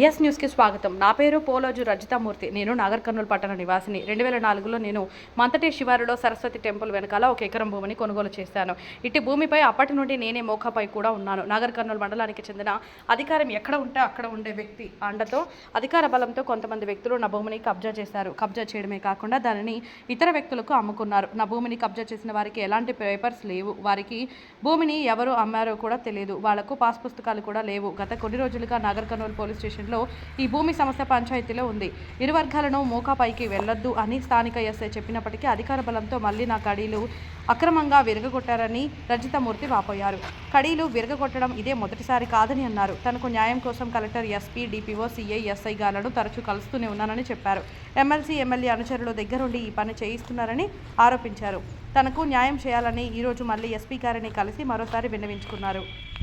¿Sabías? న్యూస్కి స్వాగతం. నా పేరు పోలోజు రజితామూర్తి. నేను నాగర్ కర్నూలు పట్టణ నివాసిని. రెండు వేల నాలుగులో నేను మంతటి శివారులో సరస్వతి టెంపుల్ వెనకాల ఒక ఎకరం భూమిని కొనుగోలు చేశాను. ఇట్టి భూమిపై అప్పటి నుండి నేనే మోకాపై కూడా ఉన్నాను. నాగర్ కర్నూలు మండలానికి చెందిన అధికారం ఎక్కడ ఉంటే అక్కడ ఉండే వ్యక్తి అండతో అధికార బలంతో కొంతమంది వ్యక్తులు నా భూమిని కబ్జా చేశారు. కబ్జా చేయడమే కాకుండా దానిని ఇతర వ్యక్తులకు అమ్ముకున్నారు. నా భూమిని కబ్జా చేసిన వారికి ఎలాంటి పేపర్స్ లేవు. వారికి భూమిని ఎవరు అమ్మారో కూడా తెలియదు వాళ్ళకు పాస్ పుస్తకాలు కూడా లేవు. గత కొన్ని రోజులుగా నాగర్ కర్నూలు పోలీస్ స్టేషన్లో ఈ భూమి సమస్య పంచాయతీలో ఉంది. ఇరు వర్గాలను మోకాపైకి వెళ్ళొద్దు అని స్థానిక ఎస్ఐ చెప్పినప్పటికీ అధికార బలంతో మళ్ళీ నా కడీలు అక్రమంగా విరగగొట్టారని రజితమూర్తి వాపోయారు. కడీలు విరగగొట్టడం ఇదే మొదటిసారి కాదని అన్నారు. తనకు న్యాయం కోసం collector SP DPO CI SI గాలను తరచూ కలుస్తూనే ఉన్నానని చెప్పారు. ఎమ్మెల్సీ ఎమ్మెల్యే అనుచరుల దగ్గరుండి ఈ పని చేయిస్తున్నారని ఆరోపించారు. తనకు న్యాయం చేయాలని ఈరోజు మళ్ళీ ఎస్పీ గారిని కలిసి మరోసారి విన్నవించుకున్నారు.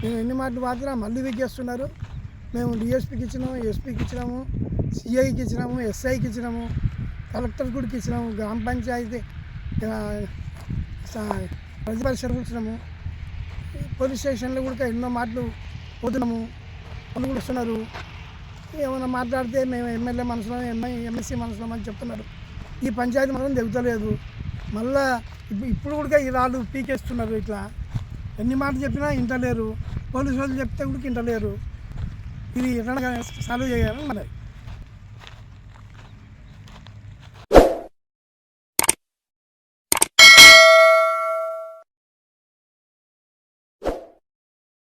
ఎన్ని మాటలు మాత్రం మళ్ళీ విజ్ఞేస్తున్నారు మేము డిఎస్పీకి ఇచ్చినాము ఎస్పీకి ఇచ్చినాము సిఐకి ఇచ్చినాము ఎస్ఐకి ఇచ్చినాము కలెక్టర్ గుడికి ఇచ్చినాము గ్రామ పంచాయతీ ఆ, ఇచ్చినాము పోలీస్ స్టేషన్లో కూడా ఎన్నో మాటలు పోతున్నాము వాళ్ళు కూడా వస్తున్నారు ఏమైనా మాట్లాడితే మేము ఎమ్మెల్యే మనసులో ఎంఐ ఎమ్మెల్సీ మనసులో అని చెప్తున్నారు. ఈ పంచాయతీ మాత్రం దిగుతలేదు మళ్ళా ఇప్పుడు కూడా ఈ రాళ్ళు పీకేస్తున్నారు ఇట్లా. ఎన్ని మాటలు చెప్పినా ఇంటలేరు పోలీసు వాళ్ళు చెప్తే కూడా ఇంటలేరు ఇది ఎట్లా సాల్వ్ చేయాలని మరి